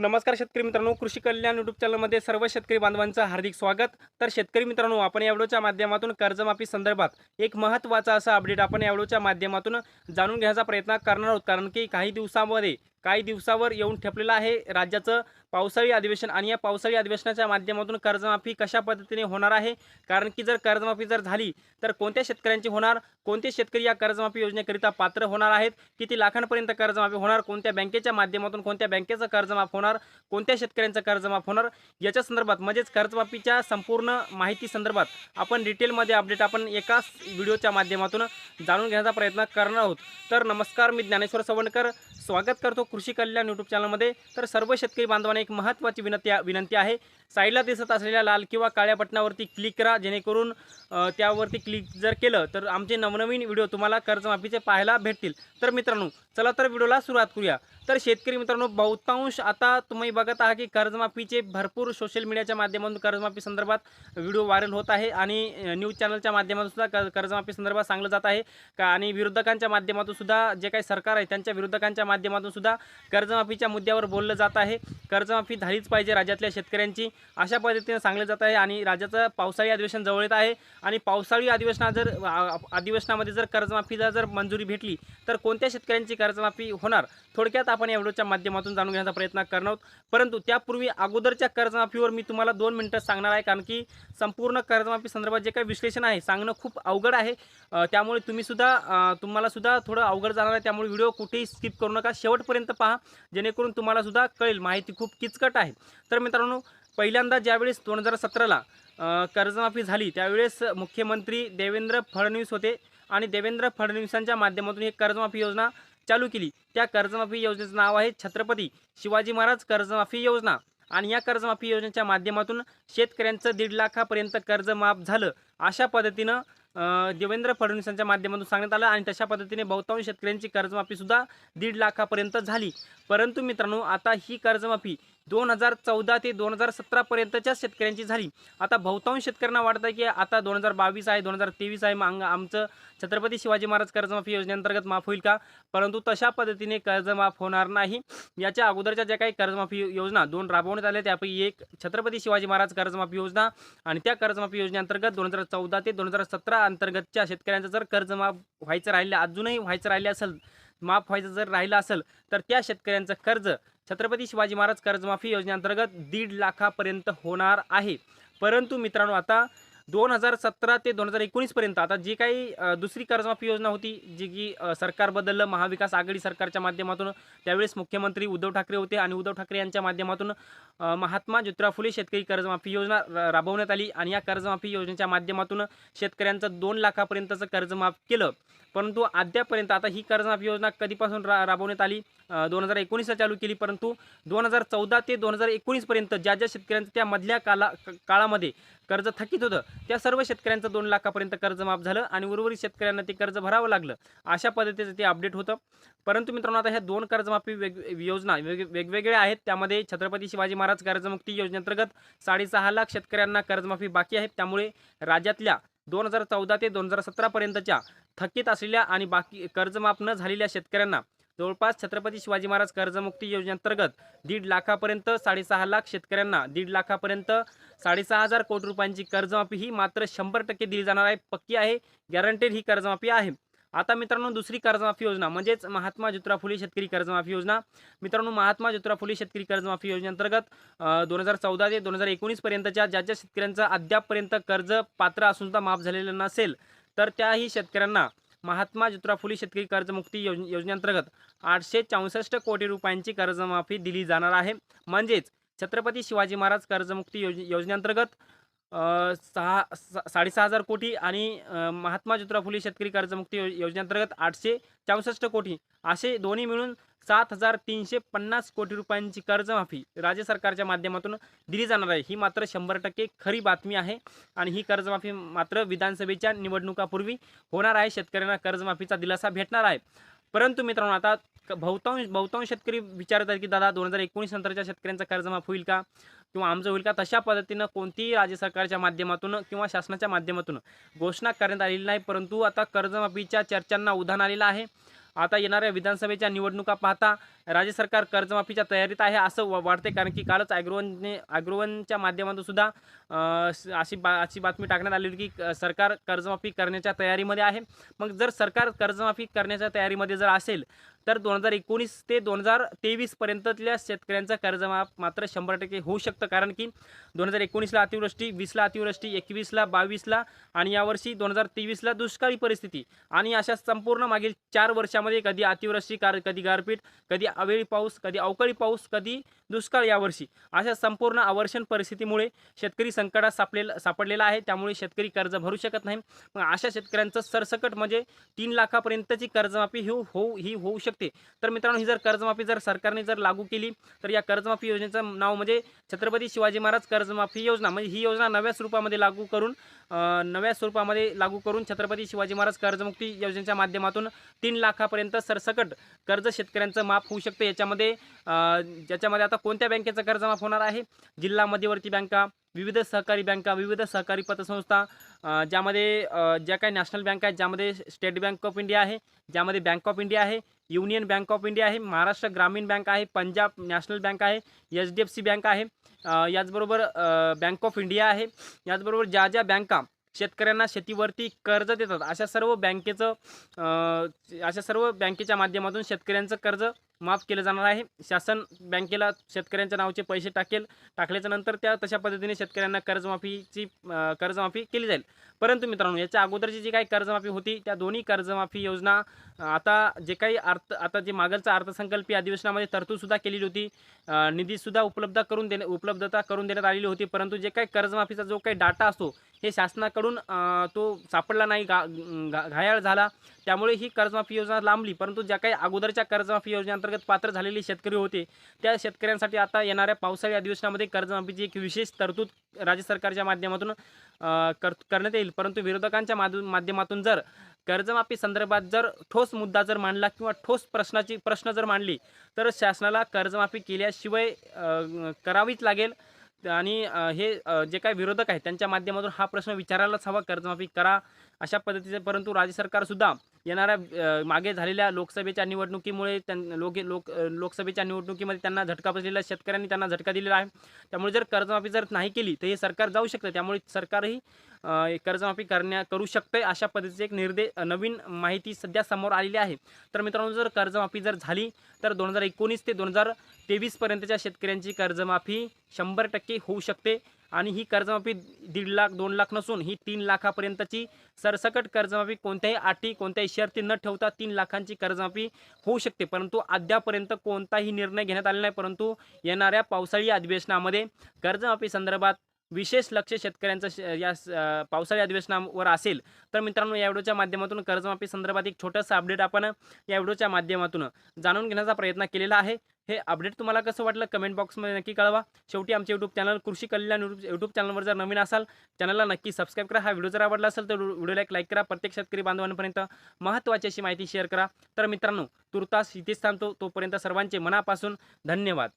नमस्कार शेतकरी मित्रांनो कृषी कल्याण यूट्यूब चॅनलमध्ये सर्व शेतकरी बांधवांचं हार्दिक स्वागत. तर शेतकरी मित्रांनो आपण या व्हिडिओच्या माध्यमातून कर्जमाफी संदर्भात एक महत्त्वाचा असा अपडेट आपण या व्हिडिओच्या माध्यमातून जाणून घेण्याचा प्रयत्न करणार आहोत. कारण की काही दिवसामध्ये काही दिवसावर येऊन ठेपलेलं आहे. राज्याचं पावसाळी अधिवेशन आणि या पावसाळी अधिवेशनाच्या माध्यमातून कर्जमाफी कशा पद्धतीने होणार आहे? कारण की जर कर्जमाफी जर झाली तर कोणत्या शेतकऱ्यांची होणार? कोणते शेतकरी या कर्जमाफी योजनेकरिता पात्र होणार आहेत? किती लाखांपर्यंत कर्जमाफी होणार? कोणत्या बँकेच्या माध्यमातून कोणत्या बँकेचं कर्जमाफ होणार? कोणत्या शेतकऱ्यांचं कर्जमाफ होणार? याच्या संदर्भात म्हणजेच कर्जमाफीच्या संपूर्ण माहिती संदर्भात आपण डिटेलमध्ये अपडेट आपण एकाच व्हिडिओच्या माध्यमातून जाणून घेण्याचा प्रयत्न करणार आहोत. तर नमस्कार मी ज्ञानेश्वर सवणकर स्वागत करतो कृषी कल्याण यूट्यूब चॅनलमध्ये तर सर्व शेतकरी बांधवांना एक महत्त्वाची विनंती विनंती आहे. साईडला दिसत असलेल्या लाल किंवा काळ्या बटनावरती क्लिक करा जेणेकरून त्यावरती क्लिक जर केलं तर आमचे नवनवीन व्हिडिओ तुम्हाला कर्जमाफीचे पाहायला भेटतील. तर मित्रांनो चला तर व्हिडिओला सुरुवात करूया. तर शेतकरी मित्रांनो बहुतांश आता तुम्ही बघत आहात की कर्जमाफीचे भरपूर सोशल मीडियाच्या माध्यमातून कर्जमाफी संदर्भात व्हिडिओ व्हायरल होत आहे आणि न्यूज चॅनलच्या माध्यमातून सुद्धा कर्जमाफी संदर्भात सांगलं जात आहे. का आणि विरोधकांच्या माध्यमातून सुद्धा जे काही सरकार आहे त्यांच्या विरोधकांच्या माध्यमातून सुद्धा कर्जमाफीच्या मुद्द्यावर बोललं जात आहे. कर्जमाफी झालीच पाहिजे राज्यातल्या शेतकऱ्यांची. अशा पद्धतीने सांगलं जात आहे आणि राज्याचं पावसाळी अधिवेशन जवळ येत आहे. आणि पावसाळी अधिवेशनात जर अधिवेशनामध्ये जर कर्जमाफीला जर मंजुरी भेटली तर कोणत्या शेतकऱ्यांची कर्जमाफी होणार? थोडक्यात आपण या व्हिडिओच्या माध्यमातून जाणून घेण्याचा प्रयत्न करणार आहोत. परंतु त्यापूर्वी अगोदरच्या कर्जमाफीवर मी तुम्हाला दोन मिनटं सांगणार आहे कारण की संपूर्ण कर्जमाफी संदर्भात जे काही विश्लेषण आहे सांगणं खूप अवघड आहे. त्यामुळे तुम्हीसुद्धा तुम्हालासुद्धा थोडं अवघड जाणार आहे. त्यामुळे व्हिडिओ कुठेही स्किप करू नका. शेवटपर्यंत पहा जेणेकरून तुम्हालासुद्धा कळेल माहिती खूप किचकट आहे. तर मित्रांनो पहिल्यांदा ज्यावेळेस दोन हजार सतराला कर्जमाफी झाली त्यावेळेस मुख्यमंत्री देवेंद्र फडणवीस होते. आणि देवेंद्र फडणवीसांच्या माध्यमातून ही कर्जमाफी योजना चालू केली. त्या कर्जमाफी योजनेचं नाव आहे छत्रपती शिवाजी महाराज कर्जमाफी योजना. आणि या कर्जमाफी योजनेच्या माध्यमातून शेतकऱ्यांचं दीड लाखापर्यंत कर्ज माफ झालं. अशा पद्धतीनं देवेंद्र फडणवीसांच्या माध्यमातून सांगण्यात आलं आणि तशा पद्धतीने बहुतांश शेतकऱ्यांची कर्जमाफीसुद्धा दीड लाखापर्यंत झाली. परंतु मित्रांनो आता ही कर्जमाफी दोन हजार चौदा ते दोन हजार सतरापर्यंतच्या शेतकऱ्यांची झाली. आता बहुतांश शेतकऱ्यांना वाटतं आहे की आता दोन हजार बावीस आहे दोन हजार तेवीस आहे. मग आमचं छत्रपती शिवाजी महाराज कर्जमाफी योजनेअंतर्गत माफ होईल का? परंतु तशा पद्धतीने कर्ज माफ होणार नाही. याच्या अगोदरच्या ज्या काही कर्जमाफी योजना दोन राबवण्यात आल्या त्यापैकी एक छत्रपती शिवाजी महाराज कर्जमाफी योजना आणि त्या कर्जमाफी योजनेअंतर्गत दोन हजार चौदा ते दोन हजार सतरा अंतर्गतच्या शेतकऱ्यांचं जर कर्ज माफ व्हायचं राहिलं अजूनही व्हायचं राहिलं असेल माफ व्हायचं जर राहिलं असेल तर त्या शेतकऱ्यांचं कर्ज छत्रपती शिवाजी महाराज कर्जमाफी योजनेअंतर्गत दीड लाखापर्यंत होणार आहे. परंतु मित्रांनो आता दोन हजार सतरा ते दोन हजार एकोणीसपर्यंत आता जी काही दुसरी कर्जमाफी योजना होती जी की सरकार बदललं महाविकास आघाडी सरकारच्या माध्यमातून त्यावेळेस मुख्यमंत्री उद्धव ठाकरे होते आणि उद्धव ठाकरे यांच्या माध्यमातून महात्मा ज्योतिराव फुले शेतकरी कर्जमाफी योजना राबवण्यात आली आणि या कर्जमाफी योजनेच्या माध्यमातून शेतकऱ्यांचं दोन लाखापर्यंतचं कर्जमाफ केलं. परंतु अद्यापर्यंत आता ही कर्जमाफी योजना कधीपासून रा राबवण्यात आली? दोन हजार एकोणीसला चालू केली परंतु दोन हजार चौदा ते दोन हजार एकोणीसपर्यंत ज्या ज्या शेतकऱ्यांचं त्या मधल्या काला काळामध्ये कर्ज थकीत होतं. त्या सर्व शेतकऱ्यांचं दोन लाखापर्यंत कर्ज माफ झालं आणि उर्वरित शेतकऱ्यांना ते कर्ज भरावं लागलं. अशा पद्धतीचं ते अपडेट होतं. परंतु मित्रांनो आता ह्या दोन कर्जमाफी वेग योजना वेग वेगवेगळ्या आहेत. त्यामध्ये छत्रपती शिवाजी महाराज कर्जमुक्ती योजनेअंतर्गत साडेसहा लाख शेतकऱ्यांना कर्जमाफी बाकी आहे. त्यामुळे राज्यातल्या दोन हजार चौदा ते दोन हजार सतरापर्यंतच्या थकीत असलेल्या आणि बाकी कर्जमाफ न झालेल्या शेतकऱ्यांना जवळपास छत्रपती शिवाजी महाराज कर्जमुक्ती योजनेअंतर्गत दीड लाखापर्यंत साडेसहा लाख शेतकऱ्यांना दीड लाखापर्यंत साडेसहा हजार कोटी रुपयांची कर्जमाफी ही मात्र शंभर टक्के दिली जाणार आहे पक्की आहे गॅरंटेड ही कर्जमाफी आहे. आता मित्रांनो दुसरी कर्जमाफी योजना म्हणजेच महात्मा ज्योतिराव फुले शेतकरी कर्जमाफी योजना. मित्रांनो महात्मा ज्योतिराव फुले शेतकरी कर्जमाफी योजनेअंतर्गत दोन हजार चौदा ते दोन हजार एकोणीसपर्यंतच्या ज्या ज्या शेतकऱ्यांचं अद्यापपर्यंत कर्ज पात्र असून सुद्धा माफ झालेलं नसेल तर त्याही शेतकऱ्यांना महात्मा ज्योतिराव फुले शेतकरी कर्जमुक्ती योज योजनेअंतर्गत आठशे चौसष्ट कोटी रुपयांची कर्जमाफी दिली जाणार आहे. म्हणजेच छत्रपती शिवाजी महाराज कर्जमुक्ती योज योजनेअंतर्गत सहा सा- साडेसहा हजार कोटी आणि महात्मा ज्योतिराव फुले शेतकरी कर्जमुक्ती योजनेअंतर्गत आठशे चौसष्ट कोटी असे दोन्ही मिळून सात हजार तीनशे पन्नास कोटी रुपयांची कर्जमाफी राज्य सरकारच्या माध्यमातून दिली जाणार आहे. ही मात्र शंभर टक्के खरी बातमी आहे आणि ही कर्जमाफी मात्र विधानसभेच्या निवडणुकापूर्वी होणार आहे. शेतकऱ्यांना कर्जमाफीचा दिलासा भेटणार आहे. परंतु मित्रांनो आता बहुतांश बहुतांश शेतकरी विचारत आहेत की दादा दोन हजार एकोणीस नंतरच्या शेतकऱ्यांचा कर्जमाफ होईल का? किंवा आमचं होईल का? तशा पद्धतीनं कोणतीही राज्य सरकारच्या माध्यमातून किंवा शासनाच्या माध्यमातून घोषणा करण्यात आलेली नाही. परंतु आता कर्जमाफीच्या चर्चांना उधाण आलेलं आहे. आता येणाऱ्या विधानसभेच्या निवडणुका पाहता राज्य सरकार कर्जमाफीच्या तयारीत आहे असं वा- वाटते कारण की कालच ॲग्रोवनने ॲग्रोवनच्या माध्यमातून सुद्धा अशी बा अशी बातमी टाकण्यात आली होती की सरकार कर्जमाफी करण्याच्या तयारीमध्ये आहे. मग जर सरकार कर्जमाफी करण्याच्या तयारीमध्ये जर असेल तर दोन हजार एकोणीस ते दोन हजार तेवीसपर्यंतल्या शेतकऱ्यांचा कर्जमाफ मात्र शंभर टक्के होऊ शकतं. कारण की दोन हजार एकोणीसला अतिवृष्टी वीसला अतिवृष्टी एकवीसला बावीसला आणि यावर्षी दोन हजार तेवीसला दुष्काळी परिस्थिती. आणि अशा संपूर्ण मागील चार वर्षामध्ये कधी अतिवृष्टी कार कधी गारपीट कधी अवेळी पाऊस कधी अवकाळी पाऊस कधी दुष्काळ यावर्षी. अशा संपूर्ण आवर्षण परिस्थितीमुळे शेतकरी संकटात सापलेला सापडलेला आहे. त्यामुळे शेतकरी कर्ज भरू शकत नाही. मग अशा शेतकऱ्यांचं सरसकट म्हणजे तीन लाखापर्यंतची कर्जमाफी ही होऊ ही होऊ शकते. तर मित्रांनो ही जर कर्जमाफी जर सरकारने जर लागू केली तर या कर्जमाफी योजनेचं नाव म्हणजे छत्रपती शिवाजी महाराज कर्जमाफी योजना. म्हणजे ही योजना नव्या स्वरूपामध्ये लागू करून नव्या स्वरूपामध्ये लागू करून छत्रपती शिवाजी महाराज कर्जमुक्ती योजनेच्या माध्यमातून तीन लाखापर्यंत सरसकट कर्ज शेतकऱ्यांचं माफ होऊ शकते. याच्यामध्ये ज्याच्यामध्ये आता कोणत्या बँकेचं कर्ज माफ होणार आहे? जिल्हा मध्यवर्ती बँका विविध सहकारी बँका विविध सहकारी पतसंस्था ज्यामध्ये ज्या काही नॅशनल बँक आहेत ज्यामध्ये स्टेट बँक ऑफ इंडिया आहे ज्यामध्ये बँक ऑफ इंडिया आहे युनियन बँक ऑफ इंडिया आहे महाराष्ट्र ग्रामीण बँक आहे पंजाब नॅशनल बँक आहे H D F C bank आहे याचबरोबर बँक ऑफ इंडिया आहे याचबरोबर ज्या ज्या बँका शेतकऱ्यांना शेतीवरती कर्ज देतात अशा सर्व बँकेचं अशा सर्व बँकेच्या माध्यमातून शेतकऱ्यांचं कर्ज माफ केलं जाणार आहे. शासन बँकेला शेतकऱ्यांच्या नावाचे पैसे टाकेल. टाकल्याच्या नंतर त्या तशा पद्धतीने शेतकऱ्यांना कर्जमाफीची कर्जमाफी केली जाईल. परंतु मित्रांनो याच्या अगोदरची जी काही कर्जमाफी होती त्या दोन्ही कर्जमाफी योजना आता जे काही अर्थ आता जे मागलचा अर्थसंकल्पीय अधिवेशनामध्ये तरतूदसुद्धा केलेली होती. निधीसुद्धा उपलब्ध करून देणे उपलब्धता करून देण्यात आलेली होती. परंतु जे काही कर्जमाफीचा जो काही डाटा असतो हे शासनाकडून तो सापडला नाही गा घा- घायाळ झाला. त्यामुळे ही कर्जमाफी योजना लांबली. परंतु ज्या काही अगोदरच्या कर्जमाफी योजनेअंतर्गत पात्र झालेले शेतकरी होते. त्या शेतकऱ्यांसाठी आता येणाऱ्या पावसाळी अधिवेशनामध्ये कर्जमाफीची एक विशेष तरतूद राज्य सरकारच्या माध्यमातून कर करण्यात येईल. परंतु विरोधकांच्या माध्यमातून जर कर्जमाफी संदर्भात जर ठोस मुद्दा जर मांडला किंवा ठोस प्रश्नाची प्रश्न जर मांडली तर शासनाला कर्जमाफी केल्याशिवाय करावीच लागेल. आणि हे जे काही विरोधक आहेत त्यांच्या माध्यमातून हा प्रश्न विचारायलाच हवा. कर्जमाफी करा अशा पद्धतीचे परंतु राज्य सरकारसुद्धा येणाऱ्या मागे झालेल्या लोकसभेच्या निवडणुकीमुळे त्यां लोक लोक लोकसभेच्या निवडणुकीमध्ये त्यांना झटका बसलेला शेतकऱ्यांनी त्यांना झटका दिलेला आहे. त्यामुळे जर कर्जमाफी जर नाही केली तर हे सरकार जाऊ शकतं. त्यामुळे सरकारही कर्जमाफी करण्या करू शकते अशा पद्धतीचे एक निर्देश नवीन माहिती सध्या समोर आलेली आहे. तर मित्रांनो जर कर्जमाफी जर झाली तर दोन हजार एकोणीस ते दोन हजार तेवीसपर्यंतच्या शेतकऱ्यांची कर्जमाफी शंभर टक्के होऊ शकते. आणि ही कर्जमाफी दीड लाख दोन लाख नसून ही तीन लाखापर्यंतची सरसकट कर्जमाफी कोणत्याही अटी कोणत्याही शर्ती न ठेवता तीन लाखांची कर्जमाफी होऊ शकते. परंतु अद्यापर्यंत कोणताही निर्णय घेण्यात आला नाही. परंतु येणाऱ्या पावसाळी अधिवेशनामध्ये कर्जमाफी संदर्भात विशेष लक्ष शेतकऱ्यांचं श- या स- पावसाळी अधिवेशनावर असेल तर मित्रांनो या व्हिडिओच्या माध्यमातून कर्जमाफी संदर्भात एक छोटंसं अपडेट आपण या व्हिडिओच्या माध्यमातून जाणून घेण्याचा प्रयत्न केलेला आहे. हे अपडेट तुम्हाला कसं वाटलं कमेंट बॉक्समध्ये नक्की कळवा. शेवटी आमचे यूट्यूब चॅनल कृषी कल्याण यूट्यूब यूट्यूब चॅनलवर जर नवीन असाल चॅनलला नक्की सबस्क्राईब करा. हा व्हिडिओ जर आवडला असेल तर व्हिडिओला एक लाईक करा. प्रत्येक शेतकरी बांधवांपर्यंत महत्त्वाची अशी माहिती शेअर करा. तर मित्रांनो तुर्तास इथेच थांबतो. तोपर्यंत सर्वांचे मनापासून धन्यवाद.